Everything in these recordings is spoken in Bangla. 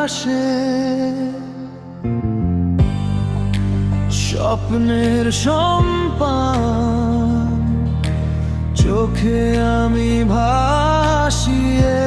আসে স্বপ্নের সম্পান চোখে আমি ভাসিয়ে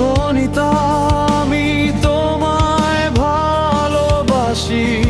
গণিতা আমি তোমায় ভালোবাসি।